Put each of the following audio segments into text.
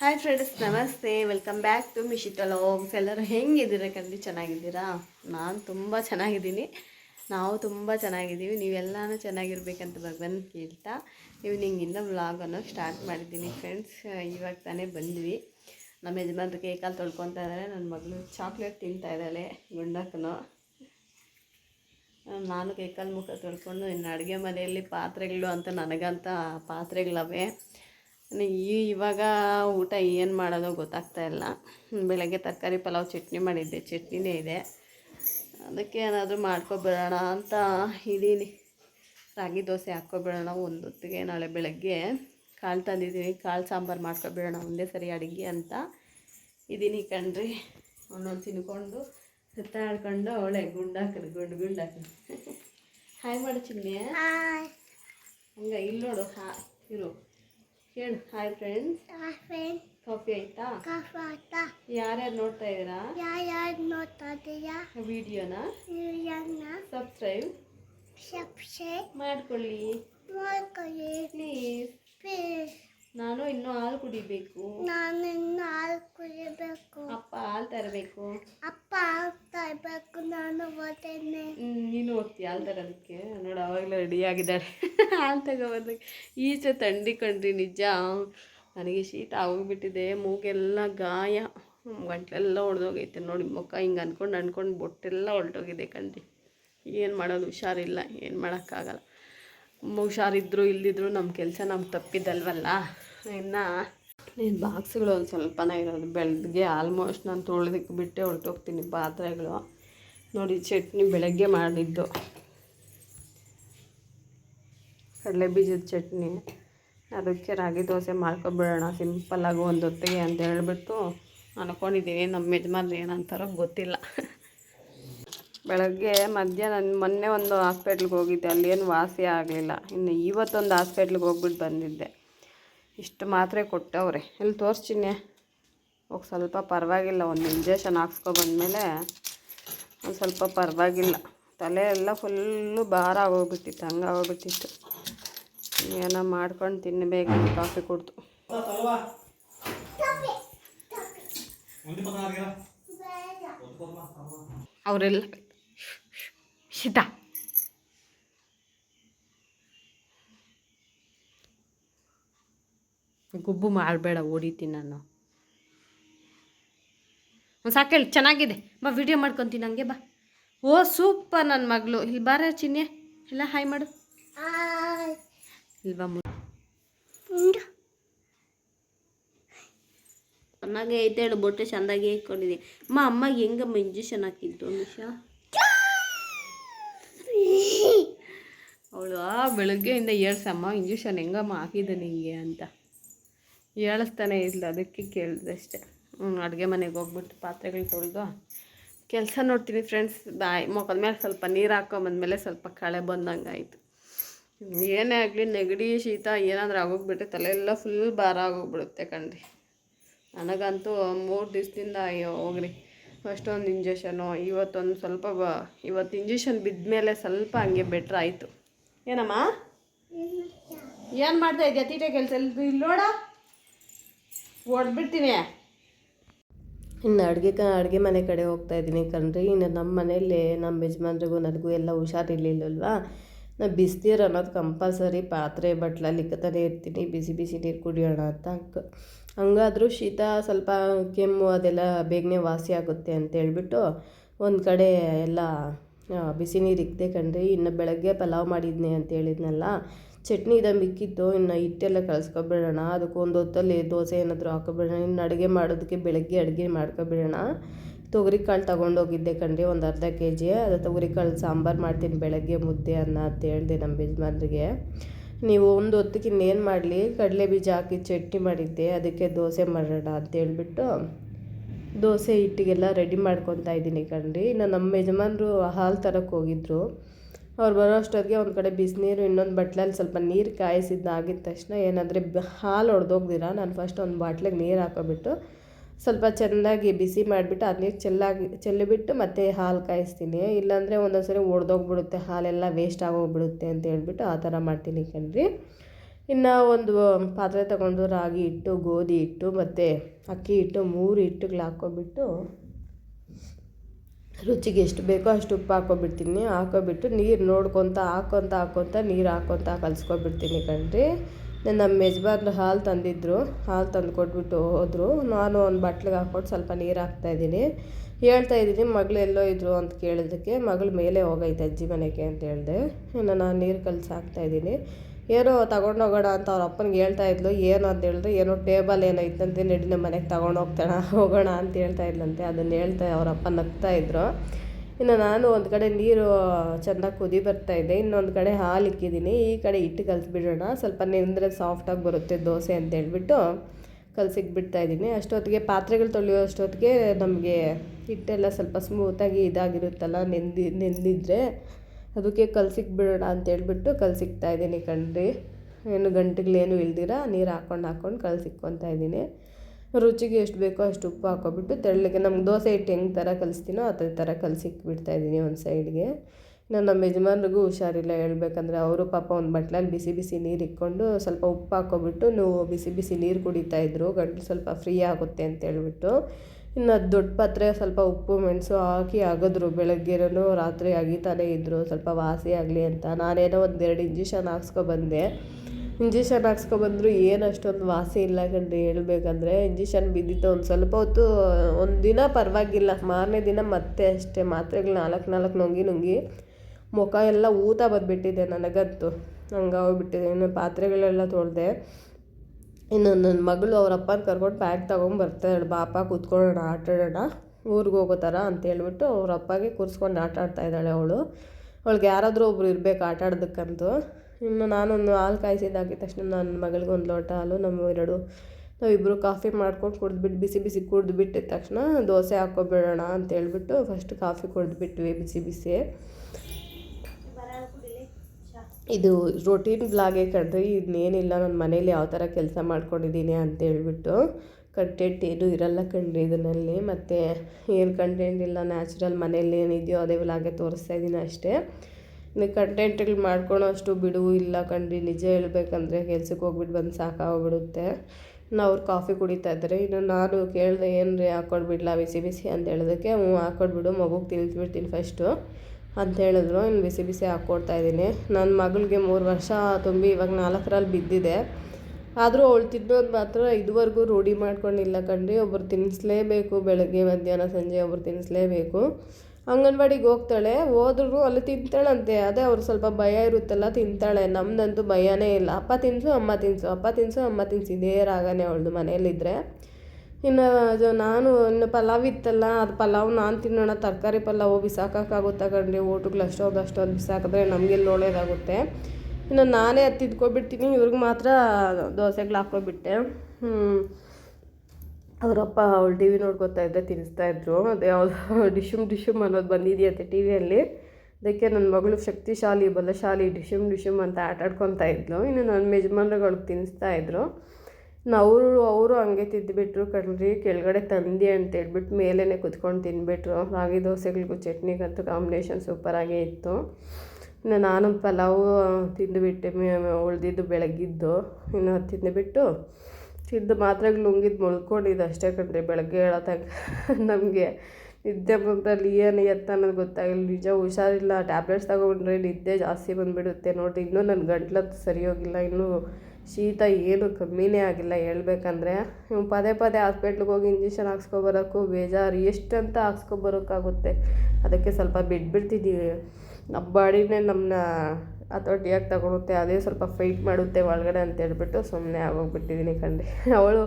Hi friends ನಮಸ್ತೆ. Welcome back to ಮಿಶಿಟಲ್ ಲಾಗ್ಸ್ ಎಲ್ಲರೂ ಹೆಂಗಿದ್ದೀರಾ? ಕಂಡು ಚೆನ್ನಾಗಿದ್ದೀರಾ? ನಾನು ತುಂಬ ಚೆನ್ನಾಗಿದ್ದೀನಿ. ನಾವು ತುಂಬ ಚೆನ್ನಾಗಿದ್ದೀವಿ. ನೀವೆಲ್ಲನೂ ಚೆನ್ನಾಗಿರ್ಬೇಕಂತ ಭಗವನ್ ಕೇಳ್ತಾ ಈವ್ನಿಂಗಿಂದ ವ್ಲಾಗನ್ನು ಸ್ಟಾರ್ಟ್ ಮಾಡಿದ್ದೀನಿ ಫ್ರೆಂಡ್ಸ್ ಇವಾಗ ತಾನೇ ಬಂದ್ವಿ. ನಮ್ಮ ಯಜಮಾನ್ರು ಕೇಕಲ್ಲಿ ತೊಳ್ಕೊತಾ ಇದ್ದಾರೆ ನನ್ನ ಮಗಳು ಚಾಕ್ಲೇಟ್ ತಿಂತಾ ಇದ್ದಾಳೆ, ಗುಂಡಕ್ಕನು. ನಾನು ಕೇಕಲ್ಲಿ ಮುಖ ತೊಳ್ಕೊಂಡು ಇನ್ನು ಅಡುಗೆ ಮನೆಯಲ್ಲಿ ಪಾತ್ರೆಗಳು ಅಂತ ನನಗಂತ ಪಾತ್ರೆಗಳವೆ. ಈ ಇವಾಗ ಊಟ ಏನು ಮಾಡೋದೋ ಗೊತ್ತಾಗ್ತಾ ಇಲ್ಲ. ಬೆಳಗ್ಗೆ ತರಕಾರಿ ಪಲಾವ್ ಚಟ್ನಿ ಮಾಡಿದ್ದೆ. ಚಟ್ನಿನೇ ಇದೆ. ಅದಕ್ಕೆ ಏನಾದರೂ ಮಾಡ್ಕೊಬಿಡೋಣ ಅಂತ ಇದ್ದೀನಿ ರಾಗಿ ದೋಸೆ ಹಾಕ್ಕೊಬಿಡೋಣ ಒಂದು ಹೊತ್ತಿಗೆ ನಾಳೆ ಬೆಳಗ್ಗೆ ಕಾಳು ತಂದಿದ್ದೀನಿ. ಕಾಳು ಸಾಂಬಾರು ಮಾಡ್ಕೊಬಿಡೋಣ. ಒಂದೇ ಸರಿ ಅಡುಗೆ ಅಂತ ಇದ್ದೀನಿ ಕಣ್ರಿ. ಒಂದೊಂದು ತಿನ್ಕೊಂಡು ಸುತ್ತಾಡ್ಕೊಂಡು ಅವಳೆ ಗುಂಡಾಕದು ಗುಂಡು ಗುಂಡಾಕದು ಹಾಯ್ ಮಾಡು ಚಿನ್ನೆ ಹಂಗ ಇಲ್ಲಿ ನೋಡು. ಹಾ ಇರು. ಹೇಳು ಹಾಯ್ ಫ್ರೆಂಡ್ಸ್ ಕಾಫಿ ಆಯ್ತಾ? ಯಾರ್ಯಾರು ನೋಡ್ತಾ ಇದ್ದೀರಾ? ಯಾರ್ಯಾರು ನೋಡ್ತಾ ಇದೀಯಾ ವಿಡಿಯೋನ? ಸಬ್ಸ್ಕ್ರೈಬ್ ಸಬ್ಸ್ಕ್ರೈಬ್ ಮಾಡ್ಕೊಳ್ಳಿ. ಮಾಡ್ಕೊಳ್ಳಿ. ಪ್ಲೀಸ್ ಪ್ಲೀಸ್ ನಾನು ಇನ್ನೂ ಹಾಲು ಕುಡಿಬೇಕು. ನಾನು ಇನ್ನು ಹಾಲು ಕುಡಿಬೇಕು. ಅಪ್ಪ ಹಾಲು ತರಬೇಕು. ಅಪ್ಪ ಹಾಲು ತರಬೇಕು ನಾನು ಓದ್ತೇನೆ. ನೀನು ಹೋಗ್ತೀಯ ಹಾಲು ತರೋದಕ್ಕೆ. ನೋಡು ಅವಾಗಲೇ ರೆಡಿ ಆಗಿದ್ದಾಳೆ. ಹಾಲು ತಗೊಬರ್ಬೇಕು ಈಚೆ ತಂಡಿ ಕಂಡ್ರಿ ನಿಜ. ನನಗೆ ಶೀತ ಆಗೋಗ್ಬಿಟ್ಟಿದೆ. ಮೂಗೆಲ್ಲ ಗಾಯ. ಗಂಟ್ಲೆಲ್ಲ ಒಡೆದೋಗೈತೆ. ನೋಡಿ ಮುಖ ಹಿಂಗೆ ಅಂದ್ಕೊಂಡು ಅಂದ್ಕೊಂಡು ಬೊಟ್ಟೆಲ್ಲ ಹೊರಟೋಗಿದೆ ಕಂಡ್ರಿ ಏನು ಮಾಡೋದು ಹುಷಾರಿಲ್ಲ. ಏನು ಮಾಡೋಕ್ಕಾಗಲ್ಲ. ಹುಷಾರಿದ್ರು, ಇಲ್ದಿದ್ರು ನಮ್ಮ ಕೆಲಸ ನಮ್ಗೆ ತಪ್ಪಿದ್ದಲ್ವಲ್ಲ ಇನ್ನು ನೀನು ಬಾಕ್ಸ್ಗಳು ಒಂದು ಸ್ವಲ್ಪನೇ ಇರೋದು. ಬೆಳಗ್ಗೆ ಆಲ್ಮೋಸ್ಟ್ ನಾನು ತೊಳೆದಕ್ಕೆ ಬಿಟ್ಟೆ, ಹೊರಟೋಗ್ತೀನಿ ಪಾತ್ರೆಗಳು. ನೋಡಿ, ಚಟ್ನಿ ಬೆಳಗ್ಗೆ ಮಾಡಿದ್ದು. ಕಡಲೆ ಬೀಜದ ಚಟ್ನಿ. ಅದಕ್ಕೆ ರಾಗಿ ದೋಸೆ ಮಾಡ್ಕೊಬಿಡೋಣ, ಸಿಂಪಲ್ಲಾಗಿ ಒಂದು ಹೊತ್ತಿಗೆ ಅಂತ ಹೇಳ್ಬಿಟ್ಟು ಅನ್ಕೊಂಡಿದ್ದೀನಿ ನಮ್ಮ ಯಜಮಾನ್ರು ಏನಂತಾರೋ ಗೊತ್ತಿಲ್ಲ. ಬೆಳಗ್ಗೆ ಮಧ್ಯಾಹ್ನ ಮೊನ್ನೆ ಒಂದು ಹಾಸ್ಪೆಟ್ಲಿಗೆ ಹೋಗಿದ್ದೆ ಅಲ್ಲೇನು ವಾಸಿ ಆಗಲಿಲ್ಲ. ಇನ್ನು ಇವತ್ತೊಂದು ಹಾಸ್ಪಿಟ್ಲಿಗೆ ಹೋಗ್ಬಿಟ್ಟು ಬಂದಿದ್ದೆ. ಇಷ್ಟು ಮಾತ್ರೆ ಕೊಟ್ಟವ್ರೆ. ಇಲ್ಲಿ ತೋರಿಸ್ತೀನಿ? ಹೋಗಿ ಸ್ವಲ್ಪ ಪರವಾಗಿಲ್ಲ ಒಂದು ಇಂಜೆಕ್ಷನ್ ಹಾಕ್ಸ್ಕೊಬಂದ್ಮೇಲೆ ಒಂದು ಸ್ವಲ್ಪ ಪರವಾಗಿಲ್ಲ. ತಲೆ ಎಲ್ಲ ಫುಲ್ಲು ಭಾರ ಆಗೋಗ್ಬಿಟ್ಟಿತ್ತು ಹಂಗೆ ಆಗೋಗ್ಬಿಟ್ಟಿತ್ತು. ಏನೋ ಮಾಡ್ಕೊಂಡು ತಿನ್ನಬೇಕು ಕಾಫಿ ಕುಡ್ದು. ಅವರೆಲ್ಲ ಶಿತಾ ಗುಬ್ಬು ಮಾಡಬೇಡ ಹೊಡಿತೀನಿ ನಾನು. ಒಂದು ಸಾಕೇಳಿ ಚೆನ್ನಾಗಿದೆ. ಬಾ ವಿಡಿಯೋ ಮಾಡ್ಕೊತೀನಿ ಹಂಗೆ ಬಾ. ಓ ಸೂಪರ್ ನನ್ನ ಮಗಳು. ಇಲ್ಲಿ ಬಾರ ಚಿನ್ನೆ ಇಲ್ಲ ಹಾಯ್ ಮಾಡು. ಇಲ್ವಾ ಚೆನ್ನಾಗೇ ಐತೆ ಹೇಳು ಬೊಟ್ಟೆ ಚೆಂದಾಗಿ ಇಟ್ಕೊಂಡಿದ್ದೆ ಅಮ್ಮ ಅಮ್ಮ ಹೆಂಗಮ್ಮ ಇಂಜೆಕ್ಷನ್ ಹಾಕಿದ್ದು ನಿಮಿಷ ಅವಳು, ಆ, ಬೆಳಗ್ಗೆಯಿಂದ ಹೇಳ್ಸಮ್ಮ ಇಂಜೆಕ್ಷನ್ ಹೆಂಗಮ್ಮ ಹಾಕಿದ್ದೆ ನಿಂಗೆ ಅಂತ. ಹೇಳಿಸ್ತಾನೆ ಇಲ್ಲ ಅದಕ್ಕೆ ಕೇಳಿದೆ ಅಷ್ಟೆ. ಹ್ಞೂ ಅಡುಗೆ ಮನೆಗೆ ಹೋಗ್ಬಿಟ್ಟು ಪಾತ್ರೆಗಳು ತೊಳೆದು, ಕೆಲಸ ನೋಡ್ತೀನಿ ಫ್ರೆಂಡ್ಸ್ ಬಾಯ್. ಮುಖದ ಮೇಲೆ ಸ್ವಲ್ಪ ನೀರು ಹಾಕೊಂಬಂದ್ಮೇಲೆ ಸ್ವಲ್ಪ ಕಳೆ ಬಂದಂಗೆ ಆಯಿತು ಏನೇ ಆಗಲಿ, ನೆಗಡಿ, ಶೀತ ಏನಾದರೂ ಆಗೋಗ್ಬಿಟ್ರೆ ತಲೆ ಎಲ್ಲ ಫುಲ್ ಭಾರ ಆಗೋಗ್ಬಿಡುತ್ತೆ ಕಣ್ರಿ. ನನಗಂತೂ ಮೂರು ದಿವಸದಿಂದ, ಅಯ್ಯೋ, ಹೋಗ್ರಿ. ಫಸ್ಟ್ ಒಂದು ಇಂಜೆಕ್ಷನು, ಇವತ್ತೊಂದು ಸ್ವಲ್ಪ ಇವತ್ತು ಇಂಜೆಕ್ಷನ್ ಬಿದ್ದ ಮೇಲೆ ಸ್ವಲ್ಪ ಹಂಗೆ ಬೆಟ್ರ್ ಆಯಿತು. ಏನಮ್ಮ? ಏನು ಮಾಡ್ತಾ ಇದೆಯಾ ತೀಟೆ ಕೆಲಸ? ಇಲ್ಲಿ ನೋಡ. ಓಡ್ಬಿಡ್ತೀನಿ. ಇನ್ನು ಅಡುಗೆ ಕ ಅಡುಗೆ ಮನೆ ಕಡೆ ಹೋಗ್ತಾ ಇದ್ದೀನಿ ಕಣ್ರಿ. ಇನ್ನು ನಮ್ಮ ಮನೇಲಿ ನಮ್ಮ ಯಜಮಾನ್ರಿಗೂ ನನಗೂ ಎಲ್ಲ ಹುಷಾರಿರ್ಲಿಲ್ಲಲ್ವಾ? ನಾ ಬಿಸಿನೀರು ಅನ್ನೋದು ಕಂಪಲ್ಸರಿ ಪಾತ್ರೆ ಬಟ್ಲಲ್ಲಿ ಇಕ್ಕತಾನೆ ಇರ್ತೀನಿ. ಬಿಸಿ ಬಿಸಿ ನೀರು ಕುಡಿಯೋಣ ಅಂತ ಹಂಗೆ ಹಂಗಾದ್ರೂ ಶೀತ ಸ್ವಲ್ಪ ಕೆಮ್ಮು ಅದೆಲ್ಲ ಬೇಗನೆ ವಾಸಿ ಆಗುತ್ತೆ ಅಂತ ಹೇಳ್ಬಿಟ್ಟು ಒಂದು ಕಡೆ ಎಲ್ಲ ಬಿಸಿ ನೀರು ಇಕ್ಕಿದೆ ಕಣ್ರಿ, ಇನ್ನು ಬೆಳಗ್ಗೆ ಪಲಾವ್ ಮಾಡಿದ್ನಿ ಅಂತ ಹೇಳಿದ್ನಲ್ಲ, ಚಟ್ನಿ ಇದೆ ಮಿಕ್ಕಿತ್ತು, ಇನ್ನು ಹಿಟ್ಟೆಲ್ಲ ಕಳ್ಸ್ಕೊಬಿಡೋಣ, ಅದಕ್ಕೆ ಒಂದು ಹೊತ್ತಲ್ಲಿ ದೋಸೆ ಏನಾದರೂ ಹಾಕೊಬಿಡೋಣ, ಇನ್ನು ಅಡುಗೆ ಮಾಡೋದಕ್ಕೆ ಬೆಳಗ್ಗೆ ಅಡುಗೆ ಮಾಡ್ಕೊಬಿಡೋಣ. ತೊಗರಿ ಕಾಳು ತೊಗೊಂಡೋಗಿದ್ದೆ ಕಣ್ರಿ, ಒಂದು ಅರ್ಧ ಕೆ ಜಿ ಅದು ತೊಗರಿ ಕಾಳು ಸಾಂಬಾರು ಮಾಡ್ತೀನಿ ಬೆಳಗ್ಗೆ ಮುದ್ದೆ ಅನ್ನ ಅಂತ ಹೇಳಿದೆ ನಮ್ಮ ಯಜಮಾನ್ರಿಗೆ. ನೀವು ಒಂದು ಹೊತ್ತಿಗೆ ಇನ್ನೇನು ಮಾಡಲಿ ಕಡಲೆ ಬೀಜ ಹಾಕಿ ಚಟ್ನಿ ಮಾಡಿದ್ದೆ, ಅದಕ್ಕೆ ದೋಸೆ ಮಾಡೋಣ ಅಂತ ಹೇಳ್ಬಿಟ್ಟು ದೋಸೆ ಹಿಟ್ಟಿಗೆಲ್ಲ ರೆಡಿ ಮಾಡ್ಕೊತಾ ಇದ್ದೀನಿ ಕಣ್ರಿ. ಇನ್ನು ನಮ್ಮ ಯಜಮಾನರು ಹಾಲು ತರಕ್ಕೆ ಹೋಗಿದ್ರು. ಅವ್ರು ಬರೋ ಅಷ್ಟೊತ್ತಿಗೆ ಒಂದು ಕಡೆ ಬಿಸಿನೀರು, ಇನ್ನೊಂದು ಬಟ್ಲಲ್ಲಿ ಸ್ವಲ್ಪ ನೀರು ಕಾಯಿಸಿದ್ದಾಗಿದ್ದ ತಕ್ಷಣ ಏನಾದರೆ ಹಾಲು ಹೊಡೆದೋಗ್ದಿರ ನಾನು ಫಸ್ಟ್ ಒಂದು ಬಾಟ್ಲಿಗೆ ನೀರು ಹಾಕೋಬಿಟ್ಟು ಸ್ವಲ್ಪ ಚೆನ್ನಾಗಿ ಬಿಸಿ ಮಾಡಿಬಿಟ್ಟು ಅದು ನೀರು ಚೆಲ್ಲಾಗಿ ಚೆಲ್ಲಿಬಿಟ್ಟು ಮತ್ತೆ ಹಾಲು ಕಾಯಿಸ್ತೀನಿ. ಇಲ್ಲಾಂದರೆ ಒಂದೊಂದ್ಸರಿ ಒಡೆದೋಗ್ಬಿಡುತ್ತೆ, ಹಾಲೆಲ್ಲ ವೇಸ್ಟ್ ಆಗೋಗ್ಬಿಡುತ್ತೆ ಅಂತ ಹೇಳ್ಬಿಟ್ಟು ಆ ಥರ ಮಾಡ್ತೀನಿ ಕಣ್ರಿ. ಇನ್ನು ಒಂದು ಪಾತ್ರೆ ತಗೊಂಡು ರಾಗಿ ಹಿಟ್ಟು ಗೋಧಿ ಹಿಟ್ಟು ಮತ್ತು ಅಕ್ಕಿ ಹಿಟ್ಟು ಮೂರು ಹಿಟ್ಟುಗಳು ಹಾಕ್ಕೊಬಿಟ್ಟು ರುಚಿಗೆ ಎಷ್ಟು ಬೇಕೋ ಅಷ್ಟು ಉಪ್ಪು ಹಾಕ್ಕೊಬಿಡ್ತೀನಿ. ಹಾಕೋಬಿಟ್ಟು ನೀರು ನೋಡ್ಕೊತ, ಹಾಕ್ಕೊತ ಹಾಕ್ಕೊತ, ನೀರು ಹಾಕ್ಕೊತ ಕಲಿಸ್ಕೊಬಿಡ್ತೀನಿ ಕಣ್ರಿ. ನಮ್ಮ ಯಜಮಾನ್ರು ಹಾಲು ತಂದಿದ್ದರು ಹಾಲು ತಂದು ಕೊಟ್ಬಿಟ್ಟು ಹೋದರು. ನಾನು ಒಂದು ಬಟ್ಲಿಗೆ ಹಾಕ್ಕೊಂಡು ಸ್ವಲ್ಪ ನೀರು ಹಾಕ್ತಾಯಿದ್ದೀನಿ ಹೇಳ್ತಾ ಇದ್ದೀನಿ, ಮಗಳು ಎಲ್ಲೋ ಇದ್ರು ಅಂತ ಕೇಳಿದ್ದಕ್ಕೆ ಮಗಳು ಮೇಲೆ ಹೋಗೈತೆ ಅಜ್ಜಿ ಮನೆಗೆ ಅಂತ ಹೇಳಿದೆ. ಇನ್ನು ನಾನು ನೀರು ಕಲಸಿ ಹಾಕ್ತಾಯಿದ್ದೀನಿ ಏನೋ ತಗೊಂಡೋಗೋಣ ಅಂತ ಅವ್ರ ಅಪ್ಪನಿಗೆ ಹೇಳ್ತಾ ಇದ್ಲು. ಏನು ಅಂತ ಹೇಳಿದ್ರೆ, ಏನೋ ಟೇಬಲ್ ಏನೈತಂತೆ ನಡಿ ನಮ್ಮ ಮನೆಗೆ ತಗೊಂಡು ಹೋಗ್ತಾಣ ಹೋಗೋಣ ಅಂತ ಹೇಳ್ತಾ ಇದ್ಲಂತೆ. ಅದನ್ನು ಹೇಳ್ತಾ ಅವ್ರ ಅಪ್ಪ ನಗ್ತಾ ಇದ್ರು. ಇನ್ನು ನಾನು ಒಂದು ಕಡೆ ನೀರು ಚೆನ್ನಾಗಿ ಕುದಿ ಬರ್ತಾ ಇದೆ ಇನ್ನೊಂದು ಕಡೆ ಹಾಲು ಇಕ್ಕಿದ್ದೀನಿ ಈ ಕಡೆ ಹಿಟ್ಟು ಕಲಿಸ್ಬಿಡೋಣ. ಸ್ವಲ್ಪ ನೆಂದರೆ ಸಾಫ್ಟಾಗಿ ಬರುತ್ತೆ ದೋಸೆ ಅಂತ ಹೇಳಿಬಿಟ್ಟು ಕಲ್ಸಿಕ್ಕೆ ಬಿಡ್ತಾ ಇದ್ದೀನಿ. ಅಷ್ಟೊತ್ತಿಗೆ ಪಾತ್ರೆಗಳು ತೊಳೆಯೋ ಅಷ್ಟೊತ್ತಿಗೆ ನಮಗೆ ಹಿಟ್ಟೆಲ್ಲ ಸ್ವಲ್ಪ ಸ್ಮೂತಾಗಿ ಇದಾಗಿರುತ್ತಲ್ಲ, ನೆಂದಿ, ನೆಂದಿದ್ರೆ ಅದಕ್ಕೆ ಕಲ್ಸಿಕ್ ಬಿಡೋಣ ಅಂತೇಳ್ಬಿಟ್ಟು ಕಲ್ಸಿಕ್ತಾ ಇದ್ದೀನಿ ಕಣ್ರಿ. ಏನು ಗಂಟುಗಳೇನು ಇಲ್ದಿರ, ನೀರು ಹಾಕ್ಕೊಂಡು ಹಾಕ್ಕೊಂಡು ಕಲ್ಸಿಕ್ಕೊತಾ ಇದ್ದೀನಿ. ರುಚಿಗೆ ಎಷ್ಟು ಬೇಕೋ ಅಷ್ಟು ಉಪ್ಪು ಹಾಕೋಬಿಟ್ಟು ತೆಳ್ಳಗೆ ನಮ್ಗೆ ದೋಸೆ ಹಿಟ್ಟು ಹೆಂಗೆ ಥರ ಕಲಿಸ್ತೀನೋ ಅದೇ ಥರ ಕಲಸಿಕ್ಬಿಡ್ತಾ ಇದ್ದೀನಿ ಒಂದು ಸೈಡ್ಗೆ. ನಾನು ನಮ್ಮ ಯಜಮಾನ್ರಿಗೂ ಹುಷಾರಿಲ್ಲ ಹೇಳ್ಬೇಕಂದ್ರೆ ಅವರು ಪಾಪ ಒಂದು ಬಟ್ಲಲ್ಲಿ ಬಿಸಿ ಬಿಸಿ ನೀರು ಇಕ್ಕೊಂಡು ಸ್ವಲ್ಪ ಉಪ್ಪು ಹಾಕೋಬಿಟ್ಟು ನೀವು ಬಿಸಿ ಬಿಸಿ ನೀರು ಕುಡಿತಾ ಕುಡಿತಾಯಿದ್ರು ಗಂಟಲು ಸ್ವಲ್ಪ ಫ್ರೀ ಆಗುತ್ತೆ ಅಂತ ಹೇಳ್ಬಿಟ್ಟು ಇನ್ನು ಅದು ದೊಡ್ಡ ಪಾತ್ರೆ ಸ್ವಲ್ಪ ಉಪ್ಪು, ಮೆಣಸು ಹಾಕಿ ಅಗದ್ರು. ಬೆಳಗ್ಗೆನೂ ರಾತ್ರಿ ಅಗಿತಾನೇ ಇದ್ದರು ಸ್ವಲ್ಪ ವಾಸಿ ಆಗಲಿ ಅಂತ. ನಾನೇನೋ ಒಂದೆರಡು ಇಂಜೆಕ್ಷನ್ ಹಾಕ್ಸ್ಕೊಬಂದೆ ಇಂಜೆಕ್ಷನ್ ಹಾಕ್ಸ್ಕೊಬಂದ್ರು ಏನು ಅಷ್ಟೊಂದು ವಾಸಿ ಇಲ್ಲ ಕಣ್ರಿ. ಹೇಳ್ಬೇಕಂದ್ರೆ ಇಂಜೆಕ್ಷನ್ ಬಿದ್ದಿತ್ತು ಒಂದು ಸ್ವಲ್ಪ ಹೊತ್ತು. ಒಂದು ದಿನ ಪರವಾಗಿಲ್ಲ. ಮಾರನೇ ದಿನ ಮತ್ತೆ ಅಷ್ಟೇ. ಮಾತ್ರೆಗಳು ನಾಲ್ಕು ನಾಲ್ಕು ನುಂಗಿ ನುಂಗಿ ಮುಖ ಎಲ್ಲ ಊತ ಬಂದುಬಿಟ್ಟಿದೆ ನನಗಂತೂ. ಹಂಗೆ ಹೋಗ್ಬಿಟ್ಟಿದೆ ಇನ್ನು ಪಾತ್ರೆಗಳೆಲ್ಲ ತೊಳೆದೆ. ಇನ್ನು ನನ್ನ ಮಗಳು ಅವ್ರ ಅಪ್ಪನ ಕರ್ಕೊಂಡು ಬ್ಯಾಗ್ ತೊಗೊಂಡು ಬರ್ತಾಳೆ ಬಾಪ ಕೂತ್ಕೊಳ್ಳೋಣ, ಆಟಾಡೋಣ. ಊರಿಗೆ ಹೋಗೋ ಥರ ಅಂತ ಹೇಳ್ಬಿಟ್ಟು ಅವ್ರ ಅಪ್ಪಗೆ ಕೂರಿಸ್ಕೊಂಡು ಆಟ ಆಡ್ತಾ ಇದ್ದಾಳೆ ಅವಳು. ಅವಳಿಗೆ ಯಾರಾದರೂ ಒಬ್ರು ಇರಬೇಕು ಆಟ ಆಡೋದಕ್ಕಂತೂ ಇನ್ನು ನಾನೊಂದು ಹಾಲು ಕಾಯಿಸಿದ್ದಾಗಿದ ತಕ್ಷಣ ನನ್ನ ಮಗಳಿಗೆ ಒಂದು ಲೋಟ ಹಾಲು, ನಮ್ಮ ಎರಡು ನಾವಿಬ್ಬರು ಕಾಫಿ ಮಾಡ್ಕೊಂಡು ಕುಡಿದ್ಬಿಟ್ಟು ಬಿಸಿ ಬಿಸಿ ಕುಡಿದ್ಬಿಟ್ಟಿದ ತಕ್ಷಣ ದೋಸೆ ಹಾಕ್ಕೊಬಿಡೋಣ ಅಂತ ಹೇಳ್ಬಿಟ್ಟು ಫಸ್ಟ್ ಕಾಫಿ ಕುಡಿದ್ಬಿಟ್ವಿ ಬಿಸಿ ಬಿಸಿ. ಇದು ರೊಟೀನ್ ಬ್ಲಾಗೇ ಕಣ್ರಿ ಇನ್ನೇನಿಲ್ಲ ನನ್ನ ಮನೇಲಿ ಯಾವ ಥರ ಕೆಲಸ ಮಾಡ್ಕೊಂಡಿದ್ದೀನಿ ಅಂತ ಹೇಳ್ಬಿಟ್ಟು ಕಂಟೆಂಟ್ ಏನೂ ಇರಲ್ಲ ಕಣ್ರಿ ಇದರಲ್ಲಿ. ಮತ್ತು ಏನು ಕಂಟೆಂಟ್ ಇಲ್ಲ ನ್ಯಾಚುರಲ್ ಮನೇಲಿ ಏನಿದೆಯೋ ಅದೇ ವ್ಲಾಗೆ ತೋರಿಸ್ತಾ ಇದ್ದೀನಿ ಅಷ್ಟೇ. ಇನ್ನು ಕಂಟೆಂಟ್ಗಳು ಮಾಡ್ಕೊಳೋ ಅಷ್ಟು ಬಿಡುವು ಇಲ್ಲ ಕಣ್ರಿ. ನಿಜ ಹೇಳ್ಬೇಕಂದ್ರೆ ಕೆಲ್ಸಕ್ಕೆ ಹೋಗ್ಬಿಟ್ಟು ಬಂದು ಸಾಕಾಗ್ಬಿಡುತ್ತೆ. ಇನ್ನು ಅವ್ರು ಕಾಫಿ ಕುಡಿತಾ ಇದ್ದಾರೆ ಇನ್ನು ನಾನು ಕೇಳಿದೆ ಏನು ರೀ ಹಾಕ್ಕೊಡ್ಬಿಡ್ಲಾ ಬಿಸಿ ಬಿಸಿ ಅಂತ ಹೇಳೋದಕ್ಕೆ, ಹ್ಞೂ ಹಾಕ್ಕೊಡ್ಬಿಡು ಮಗುಗೆ ತಿಳ್ಸ್ಬಿಡ್ತೀನಿ ಫಸ್ಟು ಅಂತ ಹೇಳಿದ್ರು. ಇನ್ನು ಬಿಸಿ ಬಿಸಿ ಹಾಕ್ಕೊಡ್ತಾ ಇದ್ದೀನಿ. ನನ್ನ ಮಗಳಿಗೆ ಮೂರು ವರ್ಷ ತುಂಬಿ ಇವಾಗ ನಾಲ್ಕರಲ್ಲಿ ಬಿದ್ದಿದೆ. ಆದರೂ ಅವಳು ತಿನ್ನೋದು ಮಾತ್ರ ಇದುವರೆಗೂ ರೂಢಿ ಮಾಡ್ಕೊಂಡಿಲ್ಲ ಕಣ್ರಿ. ಒಬ್ಬರು ತಿನ್ನಿಸ್ಲೇಬೇಕು ಬೆಳಗ್ಗೆ, ಮಧ್ಯಾಹ್ನ, ಸಂಜೆ ಒಬ್ಬರು ತಿನ್ನಿಸ್ಲೇಬೇಕು ಅಂಗನವಾಡಿಗೆ ಹೋಗ್ತಾಳೆ. ಹೋದ್ರೂ ಅಲ್ಲಿ ತಿಂತಾಳಂತೆ. ಅದೇ ಅವ್ರು ಸ್ವಲ್ಪ ಭಯ ಇರುತ್ತಲ್ಲ, ತಿಂತಾಳೆ. ನಮ್ಮದಂತೂ ಭಯನೇ ಇಲ್ಲ. ಅಪ್ಪ ತಿನ್ನಿಸು ಅಮ್ಮ ತಿನ್ಸು. ಅಪ್ಪ ತಿನ್ಸು, ಅಮ್ಮ ತಿನ್ಸು. ಇದೇ ರಾಗನೇ ಅವಳದು ಮನೆಯಲ್ಲಿದ್ದರೆ ಇನ್ನು ಅದು ನಾನು ಇನ್ನು ಪಲಾವ್ ಇತ್ತಲ್ಲ, ಅದು ಪಲಾವ್ ನಾನು ತಿನ್ನೋಣ, ತರಕಾರಿ ಪಲಾವು ಬಿಸಾಕೋಕ್ಕಾಗುತ್ತಾ ಕಣ್ರಿ ಊಟಗಳು ಅಷ್ಟೊಂದು ಅಷ್ಟೊಂದು ಬಿಸಾಕಿದ್ರೆ ನಮಗೆಲ್ಲ ಒಳ್ಳೆಯದಾಗುತ್ತೆ ಇನ್ನು ನಾನೇ ಅದು ತಿದ್ಕೊಬಿಡ್ತೀನಿ, ಇವ್ರಿಗೆ ಮಾತ್ರ ದೋಸೆಗಳು ಹಾಕ್ಕೊಬಿಟ್ಟೆ ಅವರಪ್ಪ ಅವಳು ಟಿ ವಿ ನೋಡ್ಕೊತಾ ಇದ್ದೆ ತಿನ್ನಿಸ್ತಾ ಇದ್ರು. ಅದು ಯಾವುದು ಡಿಶುಮ್ ಡಿಶುಮ್ ಅನ್ನೋದು ಬಂದಿದೆಯಂತೆ ಟಿ ವಿಯಲ್ಲಿ? ಅದಕ್ಕೆ ನನ್ನ ಮಗಳು ಶಕ್ತಿಶಾಲಿ, ಬಲಶಾಲಿ, ಡಿಶುಮ್ ಡಿಶುಮ್ ಅಂತ ಆಟಾಡ್ಕೊತಾ ಇದ್ಲು. ಇನ್ನು ನನ್ನ ಯಜಮಾನ್ರುಗಳಿಗೆ ತಿನ್ನಿಸ್ತಾ ಇದ್ರು. ಅವರು ಅವರು ಹಂಗೆ ತಿದ್ದುಬಿಟ್ರು ಕಣ್ರಿ, ಕೆಳಗಡೆ ತಂದೆ ಅಂತ ಹೇಳ್ಬಿಟ್ಟು ಮೇಲೇ ಕುತ್ಕೊಂಡು ತಿನ್ಬಿಟ್ರು. ರಾಗಿ ದೋಸೆಗಳಿಗೂ ಚಟ್ನಿಗಂತೂ ಕಾಂಬಿನೇಷನ್ ಸೂಪರಾಗೇ ಇತ್ತು. ಇನ್ನು ನಾನು ಪಲಾವು ತಿಂದುಬಿಟ್ಟೆ ಉಳಿದಿದ್ದು ಬೆಳಗ್ಗಿದ್ದು ಇನ್ನು ತಿಂದುಬಿಟ್ಟು ತಿಂದು ಮಾತ್ರ ಲುಂಗಿದ್ದು ಮುಳ್ಕೊಂಡಿದ್ದು ಅಷ್ಟೇ ಕಣ್ರಿ ಬೆಳಗ್ಗೆ ಹೇಳೋ ತನಕ. ನಮಗೆ ನಿದ್ದೆ ಬಂದಲ್ಲಿ ಏನು ಎತ್ತ ಅನ್ನೋದು ಗೊತ್ತಾಗಿಲ್ಲ. ನಿಜ ಹುಷಾರಿಲ್ಲ. ಟ್ಯಾಬ್ಲೆಟ್ಸ್ ತಗೊಂಡ್ರೆ ನಿದ್ದೆ ಜಾಸ್ತಿ ಬಂದುಬಿಡುತ್ತೆ ನೋಡಿರಿ. ಇನ್ನೂ ನನ್ನ ಗಂಟ್ಲತ್ತು ಸರಿ ಹೋಗಿಲ್ಲ. ಇನ್ನೂ ಶೀತ ಏನು ಕಮ್ಮಿನೇ ಆಗಿಲ್ಲ. ಹೇಳ್ಬೇಕಂದ್ರೆ ಪದೇ ಪದೇ ಹಾಸ್ಪಿಟ್ಲಿಗೆ ಹೋಗಿ ಇಂಜೆಕ್ಷನ್ ಹಾಕ್ಸ್ಕೊಬರೋಕ್ಕೂ ಬೇಜಾರು ಎಷ್ಟಂತ ಹಾಕ್ಸ್ಕೊಬರೋಕ್ಕಾಗುತ್ತೆ. ಅದಕ್ಕೆ ಸ್ವಲ್ಪ ಬಿಟ್ಬಿಡ್ತಿದ್ದೀವಿ. ನಮ್ಮ ಬಾಡಿನೇ ನಮ್ಮನ್ನ ಹತೋಟಿಯಾಗಿ ತಗೊಳುತ್ತೆ. ಅದೇ ಸ್ವಲ್ಪ ಫೈಟ್ ಮಾಡುತ್ತೆ ಒಳಗಡೆ ಅಂತ ಹೇಳ್ಬಿಟ್ಟು ಸುಮ್ಮನೆ ಆಗೋಗ್ಬಿಟ್ಟಿದ್ದೀನಿ ಕಂಡು. ಅವಳು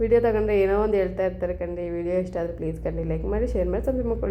ವಿಡಿಯೋ ತಗೊಂಡ್ರೆ ಏನೋ ಒಂದು ಹೇಳ್ತಾ ಇರ್ತಾರೆ ಕಂಡು. ಈ ವಿಡಿಯೋ ಇಷ್ಟ ಆದರೆ ಪ್ಲೀಸ್ ಕಂಡು ಲೈಕ್ ಮಾಡಿ, ಶೇರ್ ಮಾಡಿ, ಸಬ್ಸ್ಕ್ರೈಬ್ ಮಾಡ್ಕೊಳ್ಳಿ.